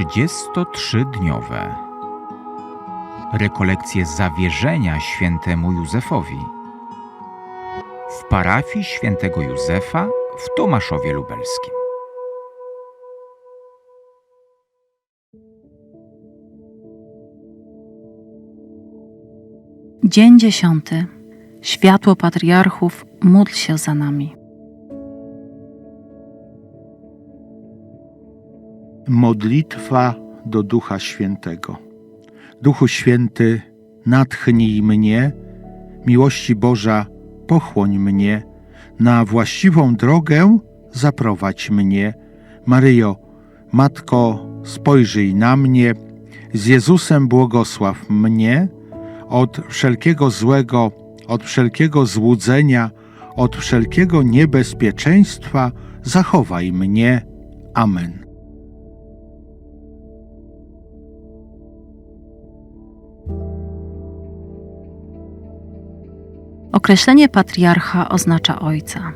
33-dniowe. Rekolekcje zawierzenia świętemu Józefowi w parafii świętego Józefa w Tomaszowie Lubelskim. Dzień dziesiąty. Światło patriarchów, módl się za nami. Modlitwa do Ducha Świętego. Duchu Święty, natchnij mnie, miłości Boża, pochłoń mnie, na właściwą drogę zaprowadź mnie. Maryjo, Matko, spojrzyj na mnie, z Jezusem błogosław mnie, od wszelkiego złego, od wszelkiego złudzenia, od wszelkiego niebezpieczeństwa zachowaj mnie. Amen. Określenie patriarcha oznacza ojca.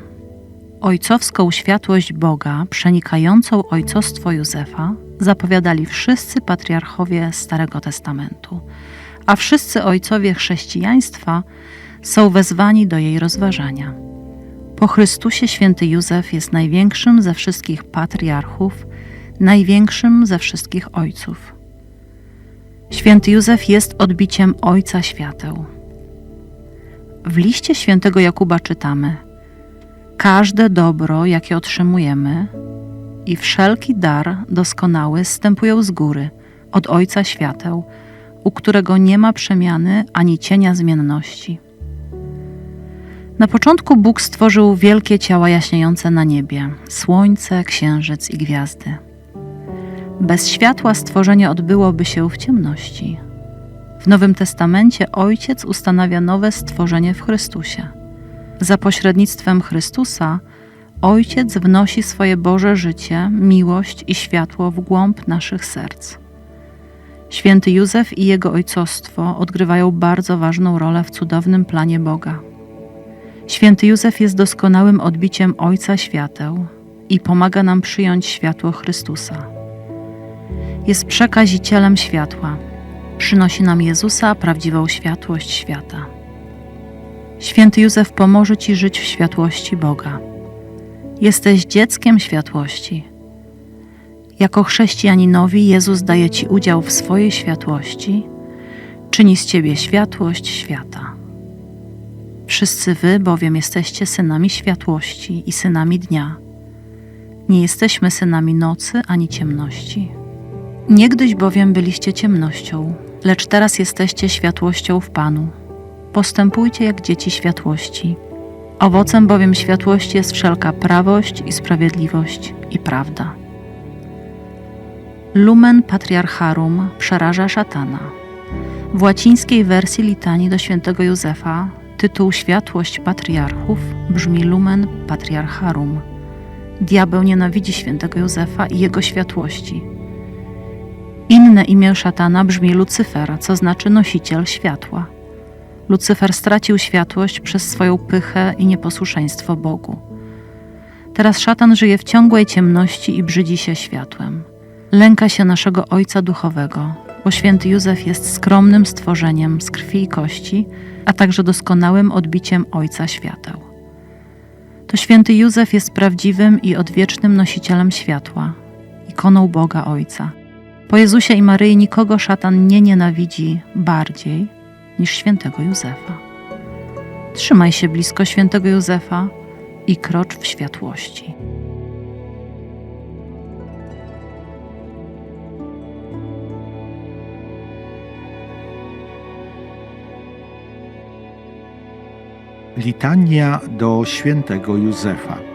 Ojcowską światłość Boga, przenikającą ojcostwo Józefa, zapowiadali wszyscy patriarchowie Starego Testamentu, a wszyscy ojcowie chrześcijaństwa są wezwani do jej rozważania. Po Chrystusie święty Józef jest największym ze wszystkich patriarchów, największym ze wszystkich ojców. Święty Józef jest odbiciem Ojca Świateł. W liście świętego Jakuba czytamy: Każde dobro, jakie otrzymujemy, i wszelki dar doskonały stępują z góry, od Ojca Świateł, u którego nie ma przemiany ani cienia zmienności. Na początku Bóg stworzył wielkie ciała jaśniejące na niebie słońce, księżyc i gwiazdy. Bez światła stworzenie odbyłoby się w ciemności. W Nowym Testamencie Ojciec ustanawia nowe stworzenie w Chrystusie. Za pośrednictwem Chrystusa Ojciec wnosi swoje Boże życie, miłość i światło w głąb naszych serc. Święty Józef i jego ojcostwo odgrywają bardzo ważną rolę w cudownym planie Boga. Święty Józef jest doskonałym odbiciem Ojca Świateł i pomaga nam przyjąć światło Chrystusa. Jest przekazicielem światła przynosi nam Jezusa, prawdziwą światłość świata. Święty Józef pomoże Ci żyć w światłości Boga. Jesteś dzieckiem światłości. Jako chrześcijaninowi Jezus daje Ci udział w swojej światłości, czyni z Ciebie światłość świata. Wszyscy Wy bowiem jesteście synami światłości i synami dnia. Nie jesteśmy synami nocy ani ciemności. Niegdyś bowiem byliście ciemnością, lecz teraz jesteście światłością w Panu. Postępujcie jak dzieci światłości. Owocem bowiem światłości jest wszelka prawość i sprawiedliwość i prawda. Lumen Patriarcharum przeraża szatana. W łacińskiej wersji litanii do świętego Józefa tytuł Światłość Patriarchów brzmi Lumen Patriarcharum. Diabeł nienawidzi świętego Józefa i jego światłości – inne imię szatana brzmi Lucyfer, co znaczy nosiciel światła. Lucyfer stracił światłość przez swoją pychę i nieposłuszeństwo Bogu. Teraz szatan żyje w ciągłej ciemności i brzydzi się światłem. Lęka się naszego Ojca Duchowego, bo święty Józef jest skromnym stworzeniem z krwi i kości, a także doskonałym odbiciem Ojca Świateł. To święty Józef jest prawdziwym i odwiecznym nosicielem światła, ikoną Boga Ojca. Po Jezusie i Maryi nikogo szatan nie nienawidzi bardziej niż świętego Józefa. Trzymaj się blisko świętego Józefa i krocz w światłości. Litania do świętego Józefa.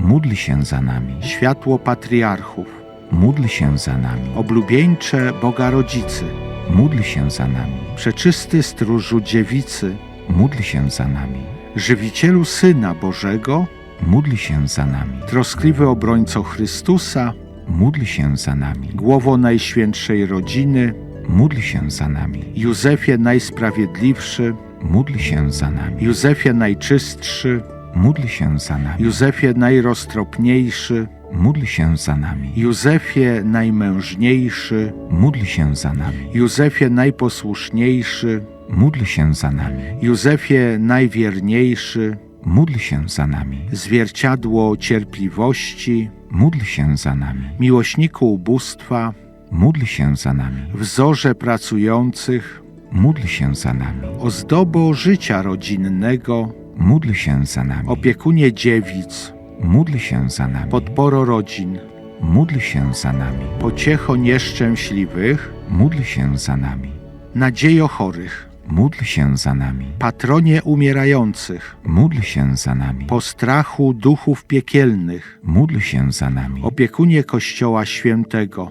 Módl się za nami. światło patriarchów, Módl się za nami. Oblubieńcze Boga Rodzicy, Módl się za nami. przeczysty stróżu dziewicy, Módl się za nami. żywicielu Syna Bożego, Módl się za nami. troskliwy obrońco Chrystusa, Módl się za nami. głowo Najświętszej Rodziny, Módl się za nami. Józefie Najsprawiedliwszy, Módl się za nami. Józefie Najczystszy, Módl się za nami. Józefie Najroztropniejszy, Módl się za nami. Józefie Najmężniejszy, Módl się za nami. Józefie Najposłuszniejszy, Módl się za nami. Józefie Najwierniejszy, Módl się za nami. zwierciadło cierpliwości, Módl się za nami. miłośniku ubóstwa, Módl się za nami. wzorze pracujących, Módl się za nami. ozdobo życia rodzinnego, Módl się za nami. opiekunie dziewic, Módl się za nami. podporo rodzin, Módl się za nami. pociecho nieszczęśliwych, Módl się za nami. nadziejo chorych, Módl się za nami. patronie umierających, Módl się za nami. postrachu duchów piekielnych, Módl się za nami. opiekunie Kościoła Świętego,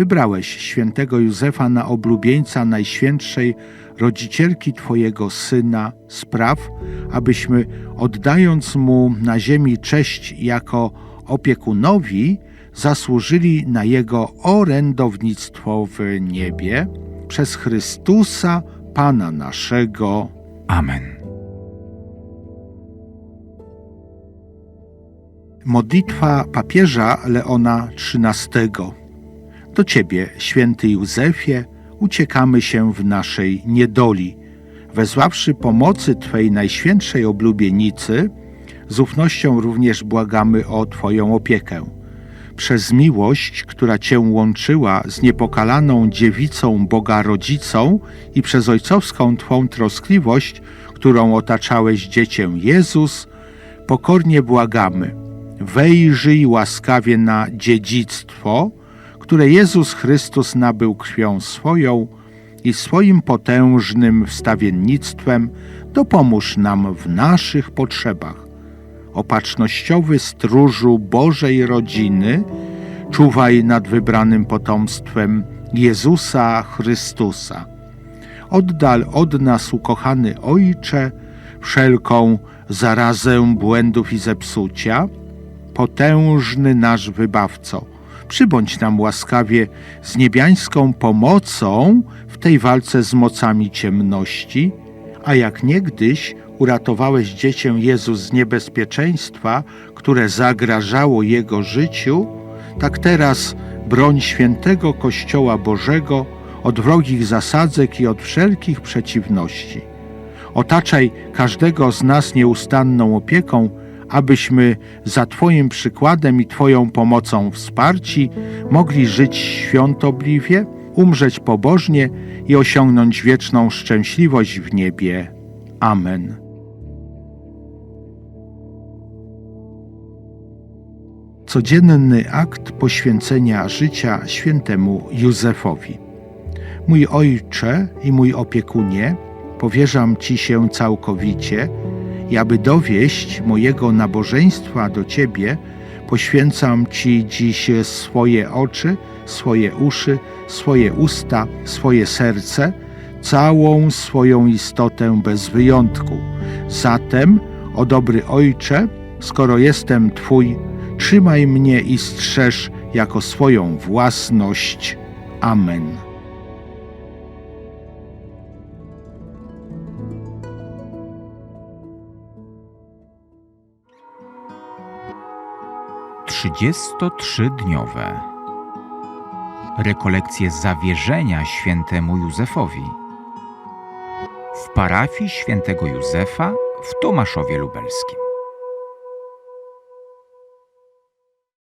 wybrałeś świętego Józefa na oblubieńca Najświętszej rodzicielki Twojego Syna. Spraw, abyśmy oddając Mu na ziemi cześć jako opiekunowi, zasłużyli na Jego orędownictwo w niebie przez Chrystusa, Pana naszego. Amen. Modlitwa papieża Leona XIII. Do Ciebie, święty Józefie, uciekamy się w naszej niedoli. Wezławszy pomocy Twej najświętszej oblubienicy, z ufnością również błagamy o Twoją opiekę. Przez miłość, która Cię łączyła z niepokalaną dziewicą Boga Rodzicą i przez ojcowską Twą troskliwość, którą otaczałeś dziecię Jezus, pokornie błagamy – wejrzyj łaskawie na dziedzictwo, które Jezus Chrystus nabył krwią swoją i swoim potężnym wstawiennictwem dopomóż nam w naszych potrzebach. Opatrznościowy stróżu Bożej rodziny, czuwaj nad wybranym potomstwem Jezusa Chrystusa. Oddal od nas, ukochany Ojcze, wszelką zarazę błędów i zepsucia, potężny nasz wybawco, przybądź nam łaskawie z niebiańską pomocą w tej walce z mocami ciemności, a jak niegdyś uratowałeś dziecię Jezus z niebezpieczeństwa, które zagrażało jego życiu, tak teraz broń świętego Kościoła Bożego od wrogich zasadzek i od wszelkich przeciwności. Otaczaj każdego z nas nieustanną opieką, abyśmy za Twoim przykładem i Twoją pomocą wsparci mogli żyć świątobliwie, umrzeć pobożnie i osiągnąć wieczną szczęśliwość w niebie. Amen. Codzienny akt poświęcenia życia świętemu Józefowi. Mój ojcze i mój opiekunie, powierzam Ci się całkowicie i aby dowieść mojego nabożeństwa do Ciebie, poświęcam Ci dziś swoje oczy, swoje uszy, swoje usta, swoje serce, całą swoją istotę bez wyjątku. Zatem, o dobry Ojcze, skoro jestem Twój, trzymaj mnie i strzeż jako swoją własność. Amen. Trzydziestotrzydniowe rekolekcje zawierzenia świętemu Józefowi w parafii świętego Józefa w Tomaszowie Lubelskim.